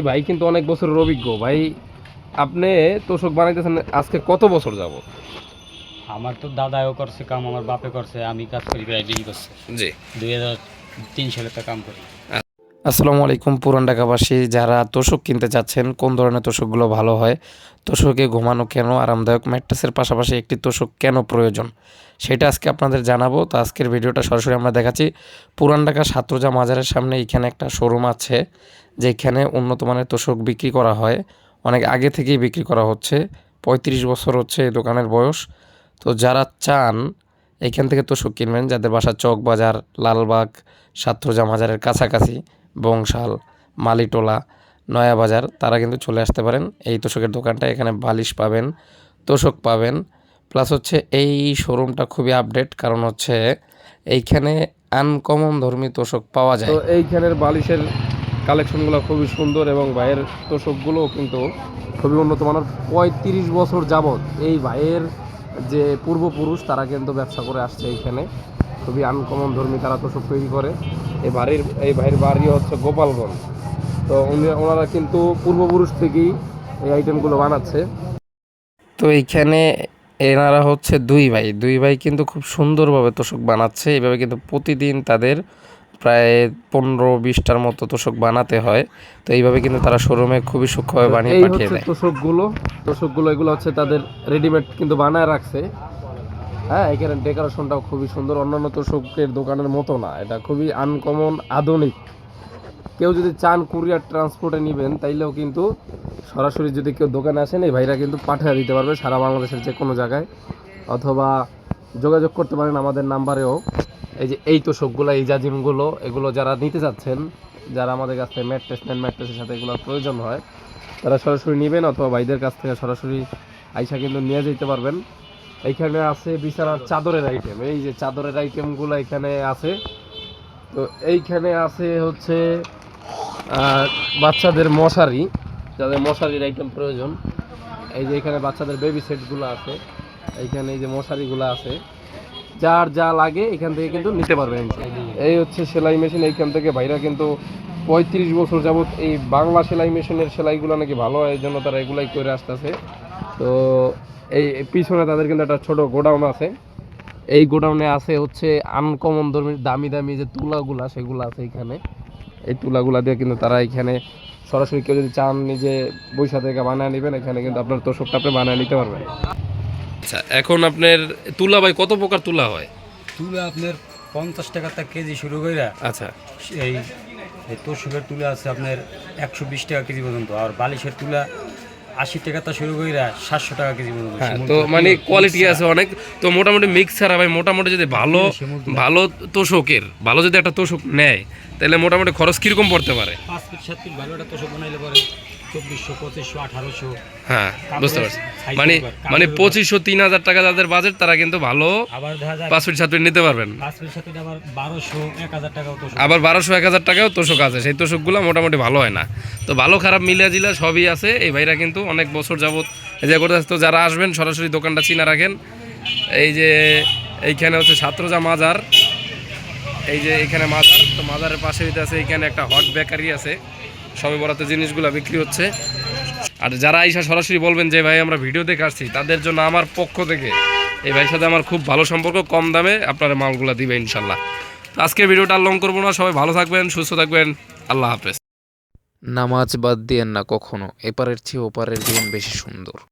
ভাই কিন্তু অনেক বছরের অভিজ্ঞ। ভাই আপনি তোষক বানাইতেছেন আজকে কত বছর যাব আমার তো দাদাও করছে কাম আমার বাপে করছে আমি কাজ করি প্রায় বিক্রি করছে জি। দুই হাজার তিন সালে তো কাম করি। আসসালামু আলাইকুম, পুরান ঢাকাবাসী। যারা তোষক কিনতে চাচ্ছেন, কোন ধরনের তোষকগুলো ভালো হয়? তোষকে ঘুমানো কেন আরামদায়ক? ম্যাট্রেসের পাশাপাশি একটি তোষক কেন প্রয়োজন? সেটা আজকে আপনাদের জানাব। তো আজকের ভিডিওটা সরাসরি আমরা দেখাচ্ছি। পুরান ঢাকা সাতরোজা মাজারের সামনে এখানে একটা শোরুম আছে, যেখানে উন্নত মানের তোষক বিক্রি করা হয়। অনেক আগে থেকেই বিক্রি করা হচ্ছে। পঁয়ত্রিশ বছর হচ্ছে এই দোকানের বয়স। তো যারা চান এইখান থেকে তোষক কিনবেন। যাদের বাসা চক বাজার লালবাগ, সাতরোজা মাজারের কাছাকাছি। বংশাল, মালিটোলা, নয়াবাজার, তারা কিন্তু চলে আসতে পারেন। এই তোষকের দোকানটা এখানে বালিশ পাবেন, তোষক পাবেন। প্লাস হচ্ছে এই শোরুমটা খুবই আপডেট, কারণ হচ্ছে এইখানে আনকমন ধর্মী তোষক পাওয়া যায়। তো এইখানের বালিশের কালেকশনগুলো খুবই সুন্দর এবং ভাইয়ের তোষকগুলোও কিন্তু খুবই উন্নত মানের। পঁয়ত্রিশ বছর যাবত এই ভাইয়ের যে পূর্বপুরুষ, তারা কিন্তু ব্যবসা করে আসছে এইখানে। খুবই আনকমন ধর্মী তারা তোষক তৈরি করে। এই বাড়ির এই ভাইয়ের বাড়ি হচ্ছে গোপালগঞ্জ। তো উনি ওনারা কিন্তু পূর্বপুরুষ থেকেই এই আইটেমগুলো বানাচ্ছে। তো এইখানে এনারা হচ্ছে দুই ভাই। দুই ভাই কিন্তু খুব সুন্দরভাবে তোষক বানাচ্ছে। এইভাবে কিন্তু প্রতিদিন তাদের প্রায় পনেরো বিশটার মতো তোষক বানাতে হয়। তো এইভাবে কিন্তু তারা শোরুমে খুবই সূক্ষ্মভাবে বানিয়ে পাঠিয়ে দেয়। তোষকগুলো। তোষকগুলো এগুলো হচ্ছে তাদের রেডিমেড কিন্তু বানায় রাখছে। হ্যাঁ এখানে ডেকোরেশনটাও খুবই সুন্দর। অন্যান্য তোষকের দোকানের মতো না, এটা খুবই আনকমন আধুনিক। কেউ যদি চান কুরিয়ার ট্রান্সপোর্টে নেবেন, তাইলেও কিন্তু সরাসরি যদি কেউ দোকানে আসেন, এই ভাইরা কিন্তু পাঠিয়ে দিতে পারবে সারা বাংলাদেশের যে কোনো জায়গায়। অথবা যোগাযোগ করতে পারেন আমাদের নাম্বারেও। এই যে এই তোষকগুলো এই জাজিমগুলো এগুলো যারা নিতে চাচ্ছেন যারা আমাদের কাছ থেকে ম্যাট্রেস নেন ম্যাট্রেসের সাথে এগুলোর প্রয়োজন হয়, তারা সরাসরি নেবেন অথবা ভাইদের কাছ থেকে সরাসরি আইসা কিন্তু নিয়ে যেতে পারবেন। এইখানে আছে বিছানার চাদরের আইটেম এই যে চাদরের আইটেমগুলো এখানে আছে। তো এইখানে আছে হচ্ছে বাচ্চাদের মশারি, যাদের মশারির আইটেম প্রয়োজন। এই যে এখানে বাচ্চাদের বেবি সেটগুলো আছে। এইখানে এই যে মশারিগুলো আছে। যার যা লাগে এখান থেকে কিন্তু নিতে পারবেন। এই হচ্ছে সেলাই মেশিন এইখান থেকে। ভাইরা কিন্তু পঁয়ত্রিশ বছর যাবত এই বাংলা সেলাই মেশিনের সেলাইগুলো নাকি ভালো হয়, এই জন্য তারা এগুলাই করে আসতেছে। তো এই পিছনে তাদের কিন্তু একটা ছোট গোডাউন আছে। এই গোডাউনে আছে হচ্ছে আনকমন ধর্মের দামি দামি যে তুলাগুলা সেগুলো আছে এখানে। এই তুলাগুলা দিয়ে কিন্তু তারা এখানে সরাসরি কেউ যদি চান নিজে বৈশা থেকে বানায় নেবেন এখানে কিন্তু আপনার তোষকটা আপনি বানায় নিতে পারবেন। আচ্ছা এখন আপনার তুলা ভাই কত প্রকার তুলা হয়? তুলা আপনার পঞ্চাশ টাকা তা কেজি শুরু করে আচ্ছা। এই এই তোষকের তুলা আছে আপনার একশো বিশ টাকা কেজি পর্যন্ত আর বালিশের তুলা আশি টাকা তা শুরু কইরা সাতশো টাকা কেজি পর্যন্ত হ্যাঁ তো মানে কোয়ালিটি আছে অনেক। তো মোটামুটি মিক্স ছাড়া ভাই মোটামুটি যদি ভালো ভালো তোষকের ভালো যদি একটা তোষক নেয় তাহলে মোটামুটি খরচ কীরকম পড়তে পারে? পাঁচ ফিট সাত ফিট ভালো একটা তোষক বানাইলে পরে চব্বিশশো পঁচিশশো আঠারোশো। হ্যাঁ বুঝতে পারছি। মানে মানে পঁচিশশো তিন হাজার টাকা যাদের বাজেট তারা কিন্তু ভালো আবার দেখা পাঁচ ফিট সাত ফিট নিতে পারবেন। পাঁচ ফিট সাত ফিট আবার বারোশো এক হাজার টাকাও তোষক। আবার বারোশো এক হাজার টাকাও তোষক আছে। সেই তোষকগুলো মোটামুটি ভালো হয় না। তো ভালো খারাপ মিলিয়া জিলা সবই আছে। এই ভাইরা কিন্তু অনেক বছর যাবত এই যে করতে তো যারা আসবেন সরাসরি দোকানটা চিনা রাখেন। এই যে এইখানে হচ্ছে ছাত্রজা মাজার। এই যে এখানে মাজার। তো মাজারের পাশে আছে এখানে একটা হট বেকারি আছে। সবে বরাতে জিনিসগুলো বিক্রি হচ্ছে। আর যারা আইসা সরাসরি বলবেন যে, ভাই, আমরা ভিডিও দেখে আসছি। তাদের জন্য আমার পক্ষ থেকে এই ভাইয়ের সাথে আমার খুব ভালো সম্পর্ক, কম দামে আপনারা মালগুলো দিবে ইনশাল্লাহ। আজকে আজকের ভিডিওটা লং করব না। সবাই ভালো থাকবেন, সুস্থ থাকবেন। আল্লাহ হাফেজ। নামাজ বাদ দিয়েন না কখনো। এপারের চেয়ে ওপারের জীবন বেশি সুন্দর।